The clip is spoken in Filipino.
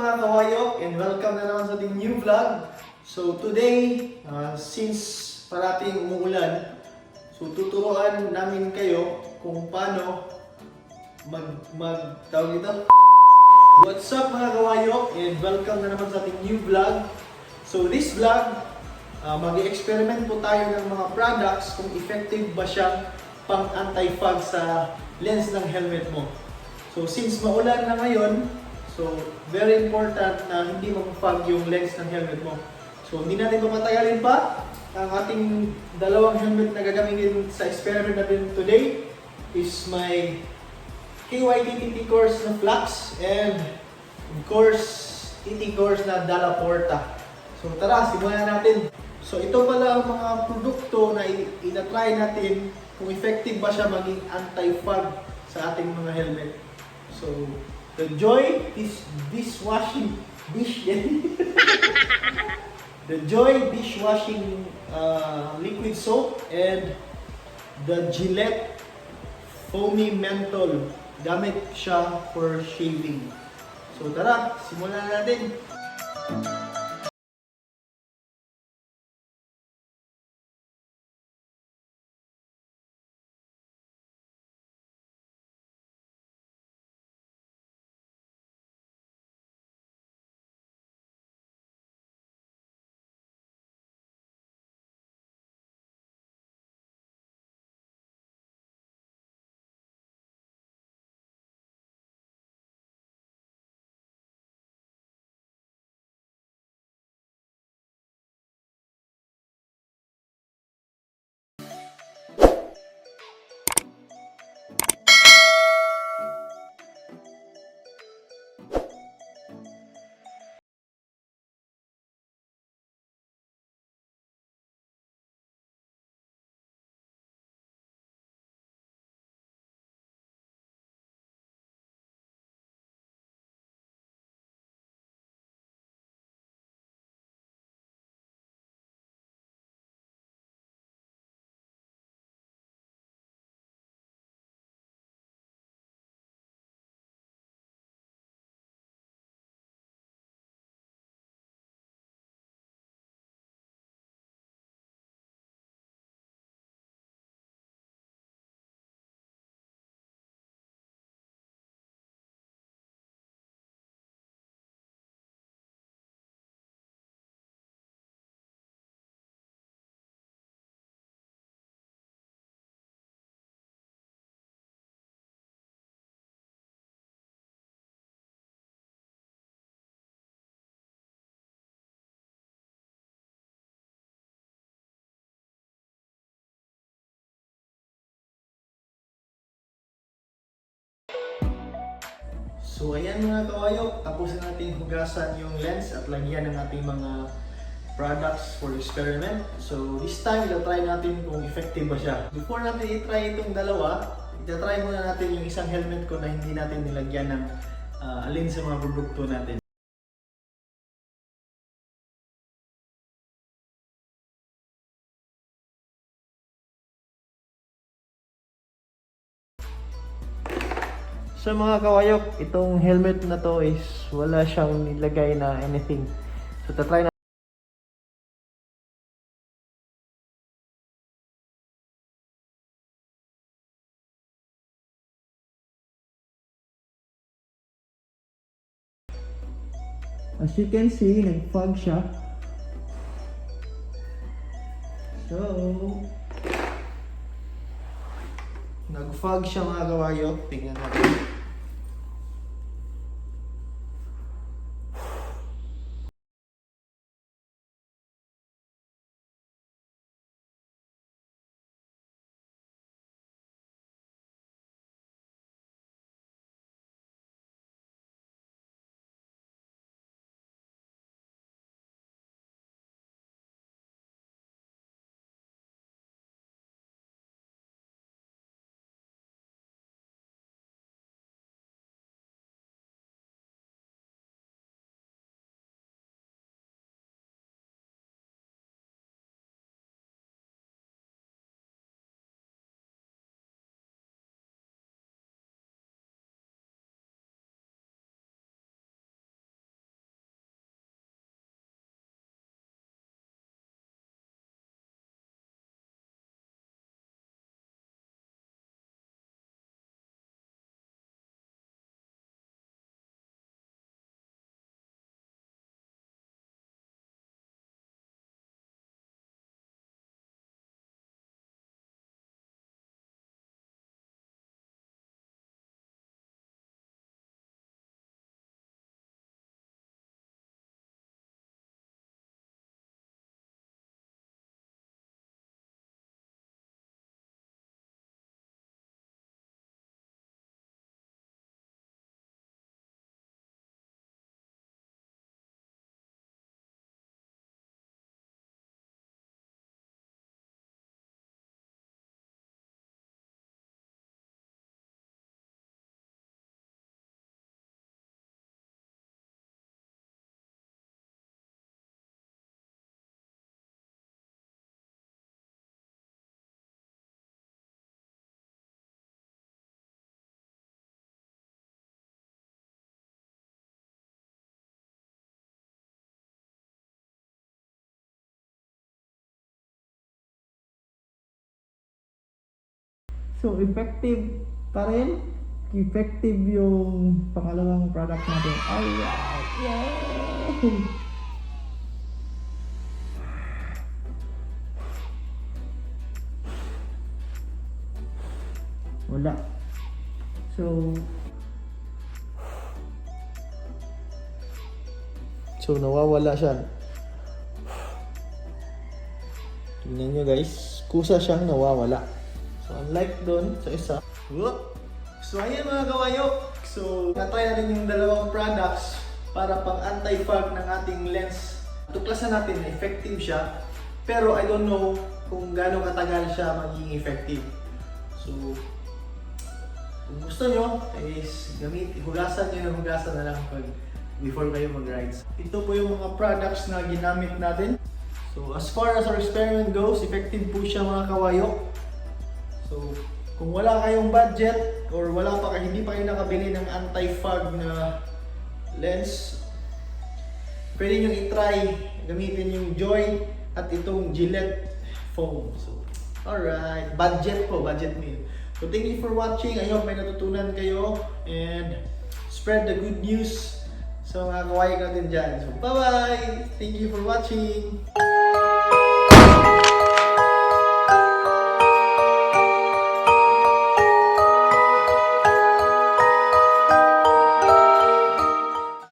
mga kawayok and welcome na naman sa ating new vlog. So today, uh, since parating umuulan, so tuturuan namin kayo kung paano mag, mag, tawag ito? What's up mga kawayok and welcome na naman sa ating new vlog. So this vlog, uh, mag-experiment po tayo ng mga products kung effective ba siyang pang anti-fog sa lens ng helmet mo. So since maulan na ngayon, so very important na hindi mag-fog yung lens ng helmet mo. So hindi natin pamatagalin pa. Ang ating dalawang helmet na gagamitin sa experiment natin today is my KYT course na Flux and of course TT course na Dalla Porta. So tara, simulan natin. So ito pala ang mga produkto na i- ina-try natin kung effective ba siya maging anti-fog sa ating mga helmet. So, the Joy is dishwashing dish the Joy dishwashing uh, liquid soap and the Gillette foamy menthol gamit siya for shaving. So tara, simulan na natin. So ayan mga kawayok, tapos na natin hugasan yung lens at lagyan ng ating mga products for experiment. So this time, ita-try natin kung effective ba siya. Before natin i-try itong dalawa, ita-try muna natin yung isang helmet ko na hindi natin nilagyan ng ah, alin sa mga produkto natin. So mga kawayok, itong helmet na to is wala siyang nilagay na anything. So tatry na As you can see, nag-fog siya. So, nag-fog siya mga kawayok. Tingnan natin. So, effective pa rin. Effective yung pangalawang product natin. Alright! Yay! Wala. So, So, nawawala siya. Tingnan nyo guys, kusa siyang nawawala. So, unlike doon sa isa. So, ayan mga kawayo. So, natry natin yung dalawang products para pang anti-fog ng ating lens. Tuklasan natin na effective siya. Pero I don't know kung gaano katagal siya magiging effective. So, kung gusto nyo, is gamit, hugasan nyo ng hugasan na lang pag before kayo mag-rides. Ito po yung mga products na ginamit natin. So, as far as our experiment goes, effective po siya mga kawayo. So, kung wala kayong budget or wala pa kayo, hindi pa kayo nakabili ng anti-fog na lens, pwede nyo i-try gamitin yung Joy at itong Gillette foam. So, alright. Budget po, budget meal. So, thank you for watching. Hope may natutunan kayo and spread the good news sa mga kawaii natin dyan. So, bye-bye! Thank you for watching!